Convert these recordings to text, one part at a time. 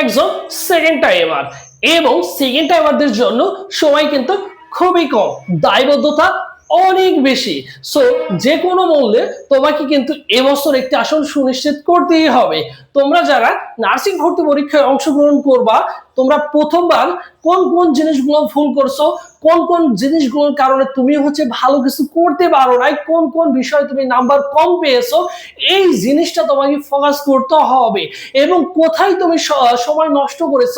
একজন second timer এবং second টাইমারদের জন্য সময় কিন্তু খুবই কম, দায়বদ্ধতা অনেক বেশি। সো যে কোনো মূল্যে তোমাকে কিন্তু এবছর একটি আসন সুনিশ্চিত করতেই হবে। তোমরা যারা নার্সিং ভর্তি পরীক্ষায় অংশগ্রহণ করবা তোমরা প্রথমবার কোন কোন জিনিসগুলো ভুল করছ, কোন কোন জিনিসগুলোর কারণে তুমি হচ্ছে ভালো কিছু করতে পারো নাই, কোন কোন বিষয়ে তুমি নাম্বার কম পেয়েছ, এই জিনিসটা তোমাকে ফোকাস করতে হবে এবং কোথায় তুমি সময় নষ্ট করেছ,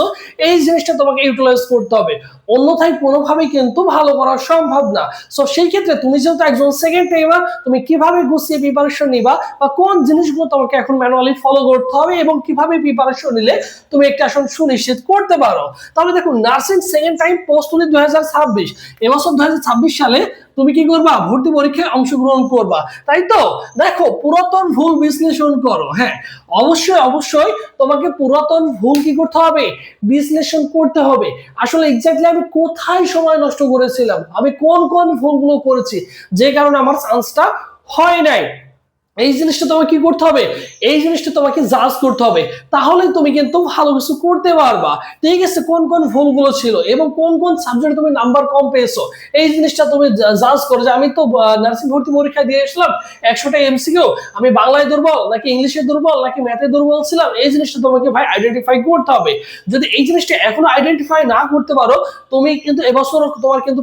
এই জিনিসটা তোমাকে ইউটিলাইজ করতে হবে। অন্যথায় কোনোভাবেই কিন্তু ভালো করা সম্ভব না। সো সেই ক্ষেত্রে তুমি যেহেতু একজন সেকেন্ড টাইমার তুমি কীভাবে গুছিয়ে প্রিপারেশন নিবা বা কোন জিনিসগুলো তোমাকে এখন ম্যানুয়ালি ফলো করতে হবে এবং কীভাবে প্রিপারেশন নিলে তুমি একটা আসন সুনিশ্চিত করতে পারো। তাহলে দেখো নার্সিং সেকেন্ড টাইম পোস্ট তুলি দুই হাজার ছাব্বিশ। এবছর দুই হাজার ছাব্বিশ সালে তুমি কি করবা? ভর্তি পরীক্ষায় অংশগ্রহণ করবা। তাই তো? দেখো, পুরাতন ভুল বিশ্লেষণ করো হ্যাঁ? অবশ্যই অবশ্যই তোমাকে পুরাতন ভুল কি করতে হবে? বিশ্লেষণ করতে হবে। আসলে এক্স্যাক্টলি আমি কোথায় সময় নষ্ট করেছিলাম? আমি কোন কোন ভুলগুলো করেছি? যে কারণে আমার চান্সটা হয় নাই। এই জিনিসটা তোমাকে কি করতে হবে? এই জিনিসটা তোমাকে জাজ করতে হবে। তাহলে তুমি কিন্তু ভালো কিছু করতে পারবা। ঠিক আছে, কোন কোন ভুলগুলো ছিল এবং কোন কোন সাবজেক্টে তুমি নাম্বার কম পেয়েছ, এই জিনিসটা তুমি জাজ করো যে আমি তো নার্সিং ভর্তি পরীক্ষা দিয়ে এসলাম একশোটা এমসিকিউ আমি বাংলায় দুর্বল নাকি ইংলিশে দুর্বল নাকি ম্যাথে দুর্বল ছিলাম, এই জিনিসটা তোমাকে ভাই আইডেন্টিফাই করতে হবে। যদি এই জিনিসটা এখনও আইডেন্টিফাই না করতে পারো, তুমি কিন্তু এবছর তোমার কিন্তু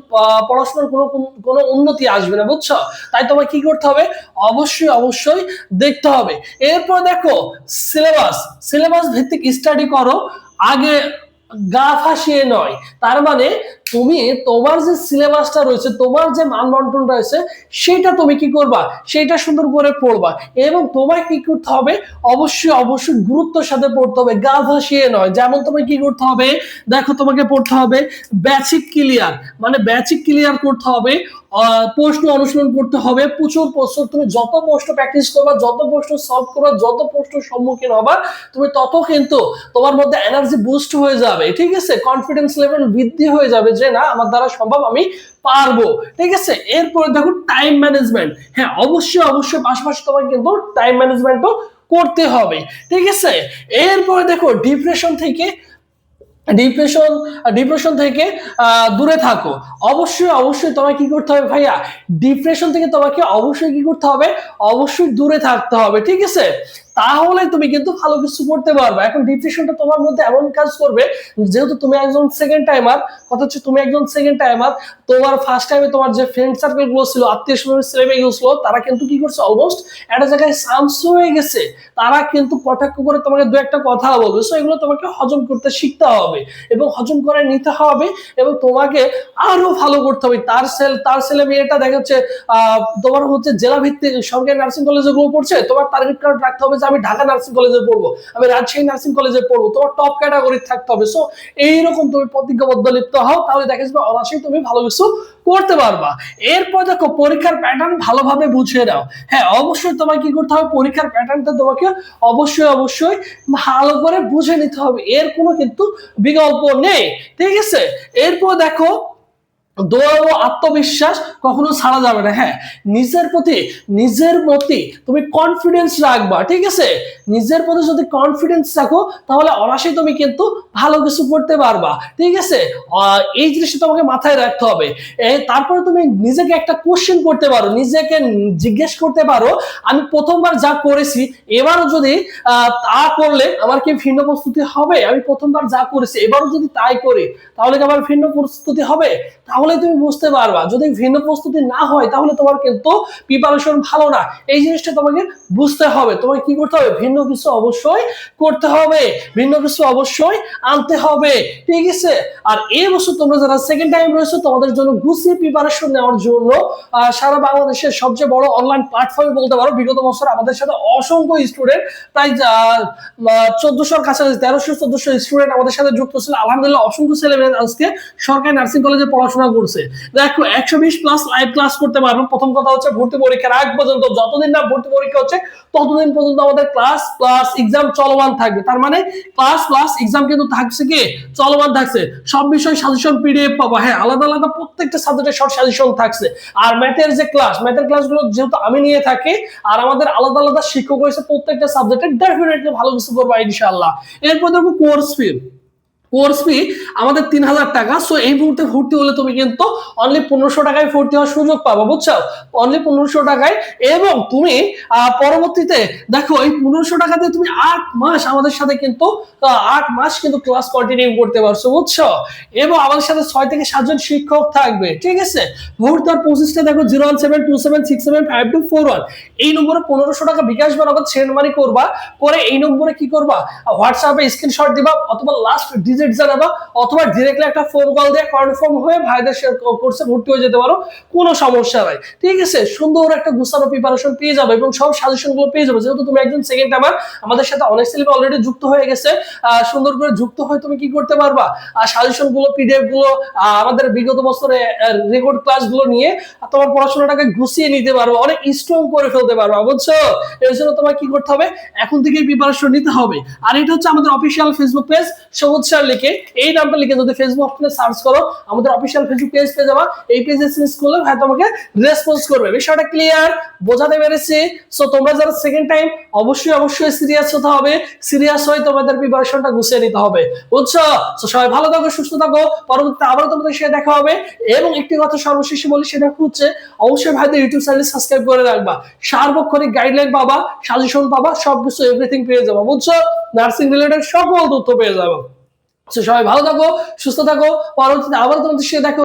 পড়াশোনার কোনো কোনো উন্নতি আসবে না, বুঝছ? তাই তোমার কি করতে হবে? অবশ্যই অবশ্যই দেখতে হবে। এরপর দেখো সিলেবাস সিলেবাস ভিত্তিক স্টাডি করো, আগে গা ফাঁসিয়ে নয়। তার মানে তুমি তোমার যে সিলেবাসটা রয়েছে, তোমার যে মানবন্টন রয়েছে, সেটা তুমি কি করবা? সেটা সুন্দর করে পড়বা। এবং তোমায় কি করতে হবে? অবশ্যই অবশ্যই গুরুত্বের সাথে পড়তে হবে। গা ভাসিয়ে নয়। যেমন তোমায় কি করতে হবে? দেখো, তোমাকে পড়তে হবে বেসিক ক্লিয়ার মানে বেসিক ক্লিয়ার করতে হবে প্রশ্ন অনুসরণ করতে হবে, প্রচুর প্রশ্ন। তুমি যত প্রশ্ন প্র্যাকটিস করবা, যত প্রশ্ন সলভ করবা, যত প্রশ্ন সম্মুখীন হবা, তুমি তত কিন্তু তোমার মধ্যে এনার্জি বুস্ট হয়ে যাবে। ঠিক আছে? কনফিডেন্স লেভেল বৃদ্ধি হয়ে যাবে। যে না, আমার দ্বারা সম্ভব, আমি পারব। ঠিক আছে? এরপরে দেখো টাইম ম্যানেজমেন্ট হ্যাঁ অবশ্যই অবশ্যই পাশাপাশি তোমাকে কিন্তু টাইম ম্যানেজমেন্টও করতে হবে। ঠিক আছে? এরপরে দেখো ডিপ্রেশন থেকে ডিপ্রেশন ডিপ্রেশন থেকে দূরে থাকো। অবশ্যই অবশ্যই তোমাকে কি করতে হবে ভাইয়া? ডিপ্রেশন থেকে তোমাকে অবশ্যই কি করতে হবে? অবশ্যই দূরে থাকতে হবে। ঠিক আছে? তাহলে তুমি কিন্তু ভালো কিছু করতে পারবে। এখন ডিপ্রেশনটা তোমার মধ্যে এমন কাজ করবে যেহেতু তুমি একজন সেকেন্ড টাইমার কথা হচ্ছে তুমি একজন সেকেন্ড টাইমার তোমার ফার্স্ট টাইমে তোমার যে ফ্রেন্ড সার্কেলগুলো ছিল আত্মীয় স্বজনের ছেলে মেয়েগুলো ছিল তারা কিন্তু কি করছে? অলমোস্ট একটা জায়গায় সামস হয়ে গেছে। তারা কিন্তু কটাক্ষ করে তোমাকে দু একটা কথা বলবে। সো এগুলো তোমাকে হজম করতে শিখতে হবে এবং হজম করে নিতে হবে এবং তোমাকে আরও ভালো করতে হবে। তার সেল তার ছেলে মেয়েটা দেখা আহ, তোমার হচ্ছে জেলা ভিত্তিক সরকারি নার্সিং কলেজে গুলো পড়ছে তোমার টার্গেট কার্ড রাখতে হবে যে আমি ঢাকা নার্সিং কলেজে পড়ব, আমি রাজশাহী নার্সিং কলেজে পড়ব, তোমার টপ ক্যাটাগরি থাকতে হবে। সো এইরকম তুমি প্রতিজ্ঞাবদ্ধ লিপ্ত হও, তাহলে দেখা যাবে অনায়াসেই তুমি ভালো কিছু করতে পারবা। এরপর দেখো, পরীক্ষার প্যাটার্ন ভালোভাবে বুঝিয়ে নাও। হ্যাঁ অবশ্যই তোমাকে কি করতে হবে? পরীক্ষার প্যাটার্নটা তোমাকে অবশ্যই অবশ্যই ভালো করে বুঝে নিতে হবে। এর কোনো কিন্তু বিকল্প নেই। ঠিক আছে? এরপর দেখো দোয়া ও আত্মবিশ্বাস কখনো ছাড়া যাবে না। হ্যাঁ নিজের প্রতি নিজের প্রতি তুমি কনফিডেন্স রাখবা, ঠিক আছে? নিজের প্রতি যদি কনফিডেন্স রাখো, তাহলে অনায়াসেই তুমি কিন্তু ভালো কিছু করতে পারবা, ঠিক আছে? এই জিনিসটা তোমাকে মাথায় রাখতে হবে। তারপরে তুমি নিজেকে একটা কোশ্চেন করতে পারো, নিজেকে জিজ্ঞেস করতে পারো, আমি প্রথমবার যা করেছি, এবারও যদি তা করলে আমার কি ভিন্ন প্রস্তুতি হবে? আমি প্রথমবার যা করেছি, এবারও যদি তাই করি, তাহলে কি আমার ভিন্ন প্রস্তুতি হবে? তাহলে তুমি বুঝতে পারবা। যদি ভিন্ন প্রস্তুতি না হয়, তাহলে তোমার কিন্তু প্রিপারেশন ভালো না। এই জিনিসটা তোমাকে বুঝতে হবে। তোমাকে কি করতে হবে? ভিন্ন কিছু অবশ্যই করতে হবে। ভিন্ন কিছু অবশ্যই আনতে হবে। ঠিক আছে? আর এই বছর তোমরা যারা সেকেন্ড টাইম রয়েছে, তোমাদের জন্য গুছিয়ে প্রিপারেশন নেওয়ার জন্য সারা বাংলাদেশের সবচেয়ে বড় অনলাইন প্ল্যাটফর্ম বলতে পারো। বিগত বছর আমাদের সাথে অসংখ্য স্টুডেন্ট প্রায় চোদ্দশোর কাছাকাছি, তেরোশো, চোদ্দশো স্টুডেন্ট আমাদের সাথে যুক্ত ছিল। আলহামদুলিল্লাহ, অসংখ্য ছেলে আজকে সরকারি নার্সিং কলেজে পড়াশোনা করছে দেখো, একশো বিশ প্লাস লাইভ ক্লাস করতে পারব। প্রথম কথা হচ্ছে ভর্তি পরীক্ষার আগ পর্যন্ত, যতদিন না ভর্তি পরীক্ষা হচ্ছে, ততদিন পর্যন্ত আমাদের ক্লাস প্লাস এক্সাম চলমান থাকবে। তার মানে ক্লাস প্লাস এক্সাম কিন্তু থাকছে কি? চলমান থাকছে। সব বিষয় সাজেশন পিডিএফ পাবো। হ্যাঁ আলাদা আলাদা প্রত্যেকটা সাবজেক্টের শর্ট সাজেশন থাকছে। আর ম্যাথের যে ক্লাস ম্যাথের ক্লাসগুলো যেহেতু আমি নিয়ে থাকি, আর আমাদের আলাদা আলাদা শিক্ষক রয়েছে প্রত্যেকটা সাবজেক্টে ডেফিনেটলি ভালো কিছু করব ইনশাআল্লাহ। এরপর দেখো কোর্স ফি কোর্স ফি আমাদের তিন হাজার টাকা। সো এই মুহূর্তে ভর্তি হলে তুমি কিন্তু অনলি পনেরোশো টাকায় ভর্তি হওয়ার সুযোগ পাবো, বুঝছ? অনলি পনেরোশো টাকায় এবং তুমি পরবর্তীতে দেখো, এই পনেরোশো টাকাতে তুমি আট মাস আমাদের সাথে কিন্তু আট মাস কিন্তু ক্লাস কন্টিনিউ করতে পারছ, বুঝছ? এবং আমাদের সাথে ছয় থেকে সাতজন শিক্ষক থাকবে, ঠিক আছে? ভর্তি হওয়ার পঁচিশটা দেখো zero one seven two seven six seven five two four one এই নম্বরে পনেরোশো টাকা বিকাশ বা নগদ সেন্ড মানি করবা করে এই নম্বরে কি করবা? হোয়াটসঅ্যাপে স্ক্রিনশট দিবা, অথবা লাস্ট ডিজিট জানাবা অথবা ডিরেক্টলি একটা ফোন কল দিয়ে কনফার্ম হয়ে ভাইদের কোর্সে ভর্তি হয়ে যেতে পারো, কোনো সমস্যা নাই। ঠিক আছে? সুন্দর একটা গুছানো প্রিপারেশন পেয়ে যাবে এবং সব সাজেশনগুলো পেয়ে যাবে। যেহেতু তুমি একজন সেকেন্ড আমাদের সাথে অনেক অলরেডি যুক্ত হয়ে গেছে। সুন্দর করে যুক্ত হয়ে তুমি কি করতে পারবা? আর সাজেশনগুলো পিডিএফগুলো আমাদের বিগত বছরে রেকর্ড ক্লাসগুলো নিয়ে তোমার পড়াশোনাটাকে গুছিয়ে নিতে পারবে অনেক স্ট্রং করে ফেলতে পারবা, বুঝছ? এর জন্য তোমার কি করতে হবে? এখন থেকেই প্রিপারেশন নিতে হবে। আর এটা হচ্ছে আমাদের official Facebook page Sabuj sir লিখে এই নামটা লিখে যদি ফেসবুক অপশনে সার্চ করো, আমাদের অফিসিয়াল ফেসবুক পেজ পেয়ে যাবা। এই পেজে করলে তোমাকে রেসপন্স করবে। বিষয়টা ক্লিয়ার বোঝাতে পেরেছি। সো তোমরা যারা সেকেন্ড টাইম অবশ্যই অবশ্যই সিরিয়াস হতে হবে। সিরিয়াস হয়ে তোমাদের প্রিপারেশনটা গুছিয়ে নিতে হবে। বুঝছ? সবাই ভালো থাকো, সুস্থ থাকো। পরবর্তীতে আবারও তোমাদের দেখা হবে। এবং একটি কথা সর্বশেষে বলি, সেটা হচ্ছে, অবশ্যই ভাইদের ইউটিউব চ্যানেল সাবস্ক্রাইব করে রাখবা। সার্বক্ষণিক গাইডলাইন পাবা সাজেশন পাবা, সবকিছু এভরিথিং পেয়ে যাবা। বুঝছ? নার্সিং রিলেটেড সকল তথ্য পেয়ে যাব। সবাই ভালো থাকো সুস্থ থাকো পরবর্তীতে আবার তোমাদের সাথে দেখা